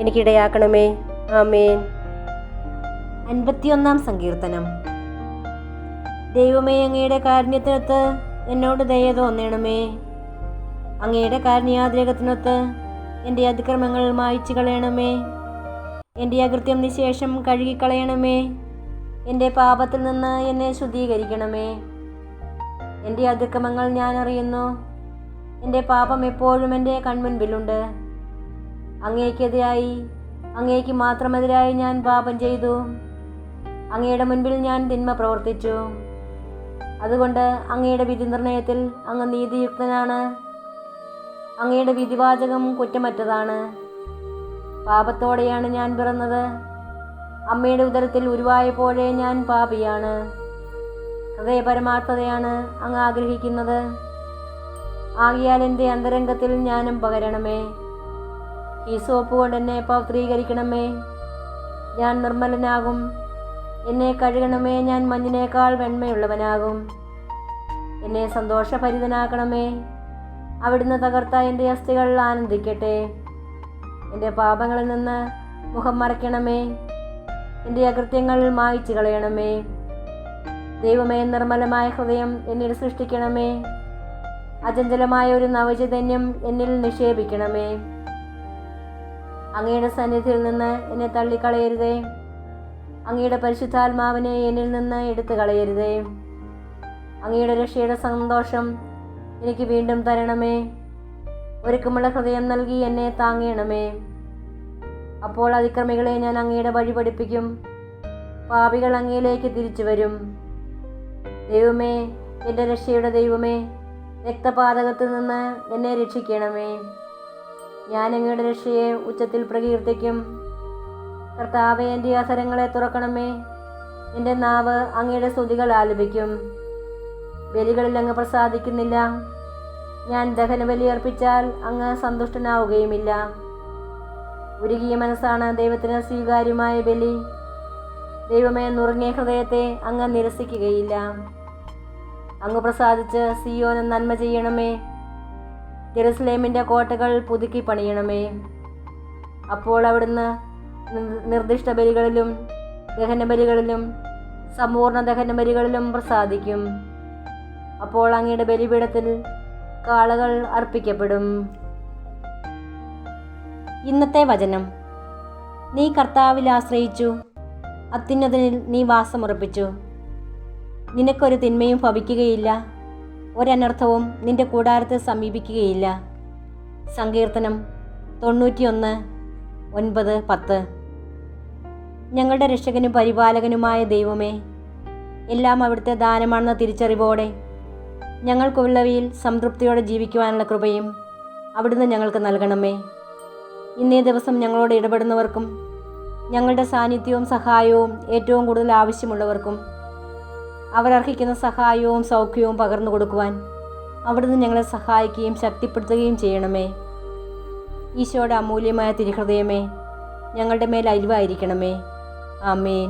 എനിക്കിടയാക്കണമേ. ആമേൻ. അൻപത്തിയൊന്നാം സങ്കീർത്തനം. ദൈവമേ അങ്ങയുടെ കാരുണ്യത്തിനൊത്ത് എന്നോട് ദയ തോന്നണമേ. അങ്ങയുടെ കാരുണ്യാതിരകത്തിനൊത്ത് എന്റെ അതിക്രമങ്ങൾ മായ്ച്ചു കളയണമേ. എന്റെ അകൃത്യം നിശേഷം കഴുകിക്കളയണമേ. എന്റെ പാപത്തിൽ നിന്ന് എന്നെ ശുദ്ധീകരിക്കണമേ. എന്റെ അതിക്രമങ്ങൾ ഞാൻ അറിയുന്നു. എന്റെ പാപം എപ്പോഴും എന്റെ കൺമുൻപിലുണ്ട്. അങ്ങേക്കെതിരായി അങ്ങേക്ക് മാത്രമെതിരായി ഞാൻ പാപം ചെയ്തു. അങ്ങയുടെ മുൻപിൽ ഞാൻ തിന്മ പ്രവർത്തിച്ചു. അതുകൊണ്ട് അങ്ങയുടെ വിധി നിർണയത്തിൽ അങ്ങ് നീതിയുക്തനാണ്. അങ്ങയുടെ വിധിവാചകം കുറ്റമറ്റതാണ്. പാപത്തോടെയാണ് ഞാൻ പിറന്നത്. അമ്മയുടെ ഉദരത്തിൽ ഉരുവായപ്പോഴേ ഞാൻ പാപിയാണ്. ഹൃദയപരമാർത്ഥതയാണ് അങ്ങ് ആഗ്രഹിക്കുന്നത്. ആകിയാൽ എന്റെ അന്തരംഗത്തിൽ ഞാനും പകരണമേ. ഈ സോപ്പ് കൊണ്ട് എന്നെ പൗത്രീകരിക്കണമേ ഞാൻ നിർമ്മലനാകും. എന്നെ കഴുകണമേ ഞാൻ മഞ്ഞിനേക്കാൾ വെണ്മയുള്ളവനാകും. എന്നെ സന്തോഷഭരിതനാക്കണമേ. അവിടുന്ന് തകർത്ത എന്റെ അസ്ഥികൾ ആനന്ദിക്കട്ടെ. എന്റെ പാപങ്ങളിൽ നിന്ന് മുഖം മറയ്ക്കണമേ. എന്റെ അകൃത്യങ്ങൾ മായ്ച്ചു കളയണമേ. ദൈവമേ നിർമ്മലമായ ഹൃദയം എന്നിൽ സൃഷ്ടിക്കണമേ. അചഞ്ചലമായ ഒരു നവചൈതന്യം എന്നിൽ നിക്ഷേപിക്കണമേ. അങ്ങയുടെ സന്നിധിയിൽ നിന്ന് എന്നെ തള്ളിക്കളയരുതേ. അങ്ങയുടെ പരിശുദ്ധാത്മാവിനെ എന്നിൽ നിന്ന് എടുത്തു കളയരുതേ അങ്ങയുടെ രക്ഷയുടെ സന്തോഷം എനിക്ക് വീണ്ടും തരണമേ. ഒരുക്കമുള്ള ഹൃദയം നൽകി എന്നെ താങ്ങണമേ. അപ്പോൾ അതിക്രമികളെ ഞാൻ അങ്ങയുടെ വഴി പഠിപ്പിക്കും. പാപികൾ അങ്ങയിലേക്ക് തിരിച്ചു വരും. ദൈവമേ എന്റെ രക്ഷയുടെ ദൈവമേ രക്തപാതകത്തിൽ നിന്ന് എന്നെ രക്ഷിക്കണമേ. ഞാൻ അങ്ങയുടെ രക്ഷയെ ഉച്ചത്തിൽ പ്രകീർത്തിക്കും. കർത്താവ് എന്റെ അസരങ്ങളെ തുറക്കണമേ. എന്റെ നാവ് അങ്ങയുടെ സ്തുതികൾ ആലപിക്കും. ബലികളിൽ അങ്ങ് പ്രസാദിക്കുന്നില്ല. ഞാൻ ദഹനബലി അർപ്പിച്ചാൽ അങ്ങ് സന്തുഷ്ടനാവുകയുമില്ല. ഉരുകിയ മനസ്സാണ് ദൈവത്തിന് സ്വീകാര്യമായ ബലി. ദൈവമേ നുറുങ്ങിയ ഹൃദയത്തെ അങ്ങ് നിരസിക്കുകയില്ല. അങ്ങ് പ്രസാദിച്ച് സിയോന് നന്മ ചെയ്യണമേ. ജെറുസലേമിന്റെ കോട്ടകൾ പുതുക്കി പണിയണമേ. അപ്പോൾ അവിടുന്ന് നിർ- നിർദ്ദിഷ്ട ബലികളിലും ദഹനബലികളിലും സമ്പൂർണ ദഹനബലികളിലും പ്രസാദിക്കും. അപ്പോൾ അങ്ങയുടെ ബലിപീഠത്തിൽ കാളകൾ അർപ്പിക്കപ്പെടും. ഇന്നത്തെ വചനം. നീ കർത്താവിൽ ആശ്രയിച്ചു അത്യുന്നതനിൽ നീ വാസമുറപ്പിച്ചു. നിനക്കൊരു തിന്മയും ഭവിക്കുകയില്ല. ഒരനർത്ഥവും നിന്റെ കൂടാരത്തെ സമീപിക്കുകയില്ല. സങ്കീർത്തനം തൊണ്ണൂറ്റിയൊന്ന് ഒൻപത് പത്ത്. ഞങ്ങളുടെ രക്ഷകനും പരിപാലകനുമായ ദൈവമേ എല്ലാം അവിടുത്തെ ദാനമാണെന്ന തിരിച്ചറിവോടെ ഞങ്ങൾക്കുള്ളവയിൽ സംതൃപ്തിയോടെ ജീവിക്കുവാനുള്ള കൃപയും അവിടുന്ന് ഞങ്ങൾക്ക് നൽകണമേ. ഇന്നേ ദിവസം ഞങ്ങളോട് ഇടപെടുന്നവർക്കും ഞങ്ങളുടെ സാന്നിധ്യവും സഹായവും ഏറ്റവും കൂടുതൽ ആവശ്യമുള്ളവർക്കും അവർ അർഹിക്കുന്ന സഹായവും സൗഖ്യവും പകർന്നു കൊടുക്കുവാൻ അവിടുന്ന് ഞങ്ങളെ സഹായിക്കുകയും ശക്തിപ്പെടുത്തുകയും ചെയ്യണമേ. ഈശോയുടെ അമൂല്യമായ തിരുഹൃദയമേ ഞങ്ങളുടെ മേൽ അരിവായിരിക്കണമേ ആമേൻ.